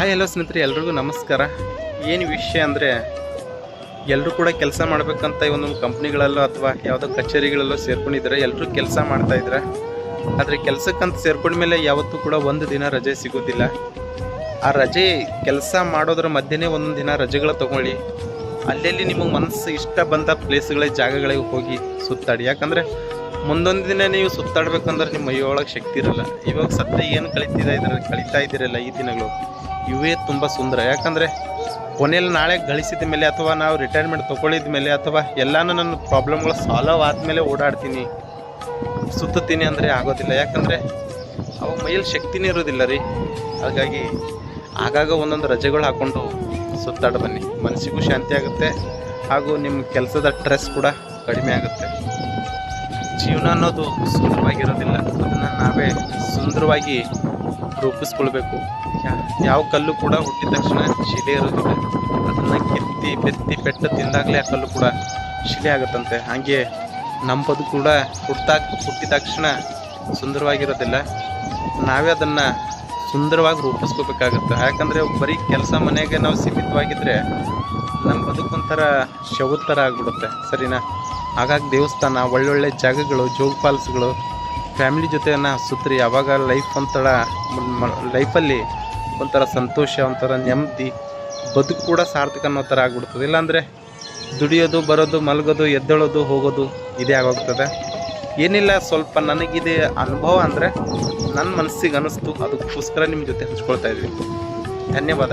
Hi hello ಸ್ನೇಹಿತರೆ, ಎಲ್ರಿಗೂ ನಮಸ್ಕಾರ. ಏನು ವಿಷಯ ಅಂದರೆ ಎಲ್ಲರೂ ಕೂಡ ಕೆಲಸ ಮಾಡಬೇಕಂತ ಒಂದು ಕಂಪ್ನಿಗಳಲ್ಲೋ ಅಥವಾ ಯಾವುದೋ ಕಚೇರಿಗಳಲ್ಲೋ ಸೇರ್ಕೊಂಡಿದ್ದಾರೆ ಎಲ್ಲರೂ ಕೆಲಸ ಮಾಡ್ತಾ ಇದ್ದಾರೆ ಆದರೆ ಕೆಲಸಕ್ಕಂತ ಸೇರ್ಕೊಂಡ್ಮೇಲೆ ಯಾವತ್ತೂ ಕೂಡ ಒಂದು ದಿನ ರಜೆ ಸಿಗೋದಿಲ್ಲ. ಆ ರಜೆ ಕೆಲಸ ಮಾಡೋದ್ರ ಮಧ್ಯೆ ಒಂದೊಂದು ದಿನ ರಜೆಗಳು ತಗೊಳ್ಳಿ. ಅಲ್ಲೆಲ್ಲಿ ನಿಮಗೆ ಮನಸ್ಸು ಇಷ್ಟ ಬಂದ ಪ್ಲೇಸ್ಗಳಿಗೆ ಜಾಗಗಳಿಗೆ ಹೋಗಿ ಸುತ್ತಾಡಿ. ಯಾಕಂದರೆ, ಮುಂದೊಂದು ದಿನ ನೀವು ಸುತ್ತಾಡ್ಬೇಕಂದ್ರೆ ನಿಮ್ಮ ಮೈಯೊಳಗೆ ಶಕ್ತಿ ಇರಲ್ಲ. ಇವಾಗ ಸದ್ಯ ಏನು ಕಳೀತಿದ್ದ ಇದ್ರಲ್ಲಿ ಕಳೀತಾ ಇದ್ದೀರಲ್ಲ ಈ ದಿನಗಳು. ಇವೇ ತುಂಬ ಸುಂದರ. ಯಾಕಂದರೆ ಕೊನೆಯಲ್ಲಿ ನಾಳೆ ಗಳಿಸಿದ ಮೇಲೆ ಅಥವಾ ನಾವು ರಿಟೈರ್ಮೆಂಟ್ ತೊಗೊಳಿದ ಮೇಲೆ ಅಥವಾ ಎಲ್ಲನೂ ನನ್ನ ಪ್ರಾಬ್ಲಮ್ಗಳು ಸಾಲ್ವ್ ಆದಮೇಲೆ ಓಡಾಡ್ತೀನಿ. ಸುತ್ತೀನಿ ಅಂದರೆ ಆಗೋದಿಲ್ಲ. ಯಾಕಂದರೆ ಅವಾಗ ಮೈಯಲ್ಲಿ ಶಕ್ತಿನೇ ಇರೋದಿಲ್ಲ ರೀ. ಹಾಗಾಗಿ ಆಗಾಗ ಒಂದೊಂದು ರಜೆಗಳು ಹಾಕ್ಕೊಂಡು ಸುತ್ತಾಡ ಬನ್ನಿ. ಮನಸ್ಸಿಗೂ ಶಾಂತಿ ಆಗುತ್ತೆ. ಹಾಗೂ ನಿಮ್ಮ ಕೆಲಸದ ಟ್ರೆಸ್ ಕೂಡ ಕಡಿಮೆ ಆಗುತ್ತೆ. ಜೀವನ ಅನ್ನೋದು ಸುಂದರವಾಗಿರೋದಿಲ್ಲ ಅದನ್ನು ನಾವೇ ಸುಂದರವಾಗಿ ರೂಪಿಸ್ಕೊಳ್ಬೇಕು ಯಾವ ಕಲ್ಲು ಕೂಡ ಹುಟ್ಟಿದ ತಕ್ಷಣ ಶಿಲೆ ಇರೋದಿಲ್ಲ ಅದನ್ನು ಕೆತ್ತಿ, ಬೆತ್ತಿ ಬೆಟ್ಟ ತಿಂದಾಗಲೇ ಆ ಕಲ್ಲು ಕೂಡ ಶಿಲೆ ಆಗುತ್ತಂತೆ. ಹಾಗೆ ನಮ್ಮ ಬದುಕು ಕೂಡ ಹುಟ್ತಾ ಹುಟ್ಟಿದ ತಕ್ಷಣ ಸುಂದರವಾಗಿರೋದಿಲ್ಲ. ನಾವೇ ಅದನ್ನು ಸುಂದರವಾಗಿ ರೂಪಿಸ್ಕೋಬೇಕಾಗುತ್ತೆ. ಯಾಕಂದರೆ ಬರೀ ಕೆಲಸ ಮನೆಗೆ ನಾವು ಸೀಮಿತವಾಗಿದ್ದರೆ ನಮ್ಮ ಬದುಕೊಂಥರ ಶವದ ಥರ ಆಗ್ಬಿಡುತ್ತೆ. ಸರಿನಾ? ಹಾಗಾಗಿ ದೇವಸ್ಥಾನ, ಒಳ್ಳೊಳ್ಳೆ ಜಾಗಗಳು, ಜೋಗ್ ಫಾಲ್ಸ್ಗಳು ಫ್ಯಾಮಿಲಿ ಜೊತೆಯನ್ನು ಸುತ್ತರಿ. ಯಾವಾಗ ಲೈಫ್ ಒಂಥರ ಲೈಫಲ್ಲಿ ಒಂಥರ ಸಂತೋಷ, ಒಂಥರ ನೆಮ್ಮದಿ, ಬದುಕು ಕೂಡ ಸಾರ್ಥಕ ಅನ್ನೋ ಥರ ಆಗ್ಬಿಡ್ತದೆ. ಇಲ್ಲಾಂದರೆ ದುಡಿಯೋದು, ಬರೋದು, ಮಲಗೋದು, ಎದ್ದೇಳೋದು, ಹೋಗೋದು ಇದೇ ಆಗೋಗ್ತದೆ. ಏನಿಲ್ಲ, ಸ್ವಲ್ಪ ನನಗಿದೆ ಅನುಭವ ಅಂದರೆ ನನ್ನ ಮನಸ್ಸಿಗೆ ಅನ್ನಿಸ್ತು ಅದಕ್ಕೋಸ್ಕರ ನಿಮ್ಮ ಜೊತೆ ಹಂಚ್ಕೊಳ್ತಾ ಇದ್ದೀನಿ. ಧನ್ಯವಾದ.